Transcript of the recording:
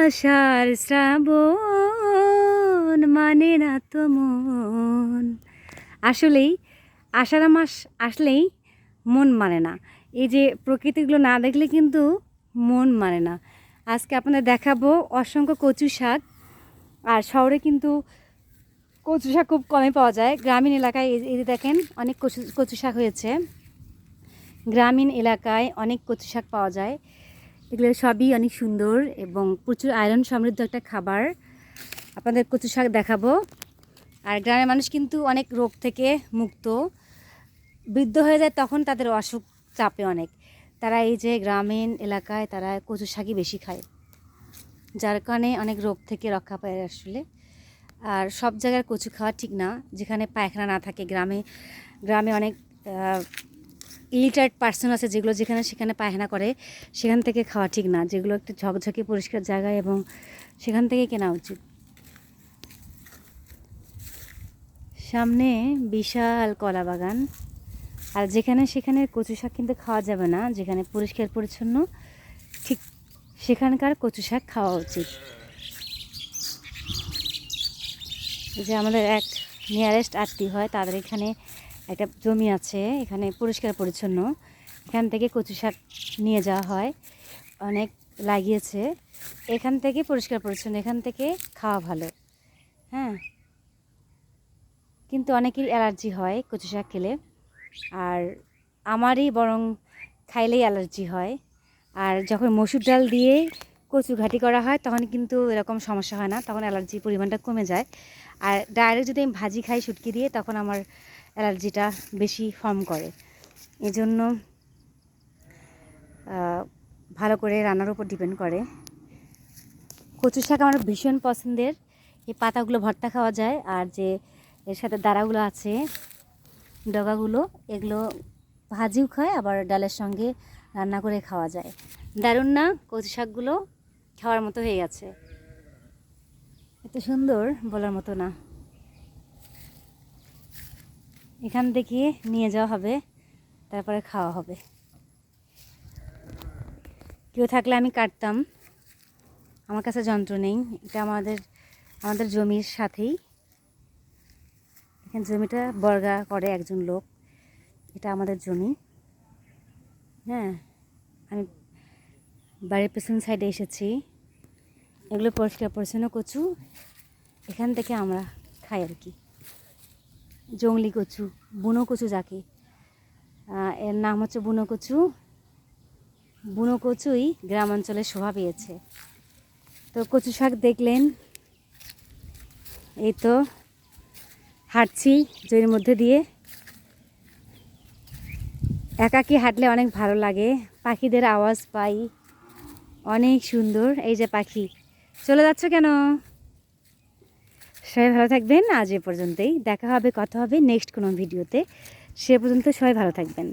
আষাঢ় শ্রাবণ মানে না তো মন। আসলেই আষাঢ় মাস আসলেই মন মানে না। এই যে প্রকৃতিগুলো না দেখলে কিন্তু মন মানে না। আজকে আপনাদের দেখাবো অসংখ্য কচু শাক। আর শহরে কিন্তু কচু শাক খুব কমে পাওয়া যায়। গ্রামীণ এলাকায় এই দেখেন অনেক কচু কচু শাক হয়েছে। গ্রামীণ এলাকায় অনেক কচু শাক পাওয়া যায়। এগুলো সবই অনেক সুন্দর এবং প্রচুর আয়রন সমৃদ্ধ একটা খাবার। আপনাদের কচু শাক দেখাবো। আর গ্রামের মানুষ কিন্তু অনেক রোগ থেকে মুক্ত। বৃদ্ধ হয়ে যায় তখন তাদের অসুখ চাপে অনেক। তারা এই যে গ্রামীণ এলাকায় তারা কচু শাকই বেশি খায়। যার কারণে অনেক রোগ থেকে রক্ষা পায় আসলে। আর সব জায়গার কচু খাওয়া ঠিক না। যেখানে পায়খানা না থাকে, গ্রামে গ্রামে অনেক ইলিটার্ড পার্সন আছে যেগুলো যেখানে সেখানে পায়খানা করে, সেখান থেকে খাওয়া ঠিক না, যেগুলো একটু ঝকঝকে পরিষ্কার জায়গায় এবং সেখান থেকে কেনা উচিত। সামনে বিশাল কলা বাগান। আর যেখানে সেখানে কচু শাক কিন্তু খাওয়া যাবে না, যেখানে পরিষ্কার পরিচ্ছন্ন, ঠিক সেখানকার কচু শাক খাওয়া উচিত। যে আমাদের এক নিয়ারেস্ট আত্মীয় হয়, তাদের এখানে একটা জমি আছে, এখানে পরিষ্কার পরিচ্ছন্ন। এখান থেকে কচু শাক নিয়ে যাওয়া হয়। অনেক লাগিয়েছে। এখান থেকে পরিষ্কার পরিচ্ছন্ন, এখান থেকে খাওয়া ভালো। হ্যাঁ। কিন্তু অনেকের অ্যালার্জি হয় কচু শাক খেলে। আর আমারই বরং খাইলেই অ্যালার্জি হয়। আর যখন মসুর ডাল দিয়ে কচু ঘাটি করা হয়, তখন কিন্তু এরকম সমস্যা হয় না। তখন অ্যালার্জির পরিমাণটা কমে যায়। আর ডাইরেক্ট যদি আমি ভাজি খাই, শুটকি দিয়ে, তখন আমার অ্যালার্জিটা বেশি ফর্ম করে। এই জন্য ভালো করে রান্নার উপর ডিপেন্ড করে। কচু শাক আমার ভীষণ পছন্দের। এই পাতাগুলো ভর্তা খাওয়া যায়, আর যে এর সাথে দাঁড়াগুলো আছে, ডগাগুলো, এগুলো ভাজিও খায়, আবার ডালের সঙ্গে রান্না করে খাওয়া যায়। দারুণ না কচু শাকগুলো? খাওয়ার মতো হয়ে গেছে। এত সুন্দর বলার মতো না। এখান থেকে নিয়ে যাওয়া হবে, তারপরে খাওয়া হবে। কেউ থাকলে আমি কাটতাম। আমার কাছে যন্ত্র নেই, এটা আমাদের আমাদের জমির সাথেই। এখানে জমিটা বর্গা করে একজন লোক, এটা আমাদের জমি। হ্যাঁ আমি বাড়ির পেছন সাইডে এসেছি। এগুলো পরিষ্কার পরিচ্ছন্ন কচু, এখান থেকে আমরা খাই আর কি। জংলি কচু, বুনো কচু যাকে। এর নাম হচ্ছে বুনো কচু। বুনো কচুই গ্রাম অঞ্চলে শোভা পেয়েছে। তো কচু শাক দেখলেন, এই তো হাঁটছি জমির মধ্যে দিয়ে। একাকি হাঁটলে অনেক ভালো লাগে, পাখিদের আওয়াজ পাই, অনেক সুন্দর। এই যে পাখি, চলে যাচ্ছ কেন? সবাই ভালো থাকবেন। আজ এ পর্যন্তই। দেখা হবে, কথা হবে নেক্সট কোনো ভিডিওতে। সে পর্যন্ত সবাই ভালো থাকবেন।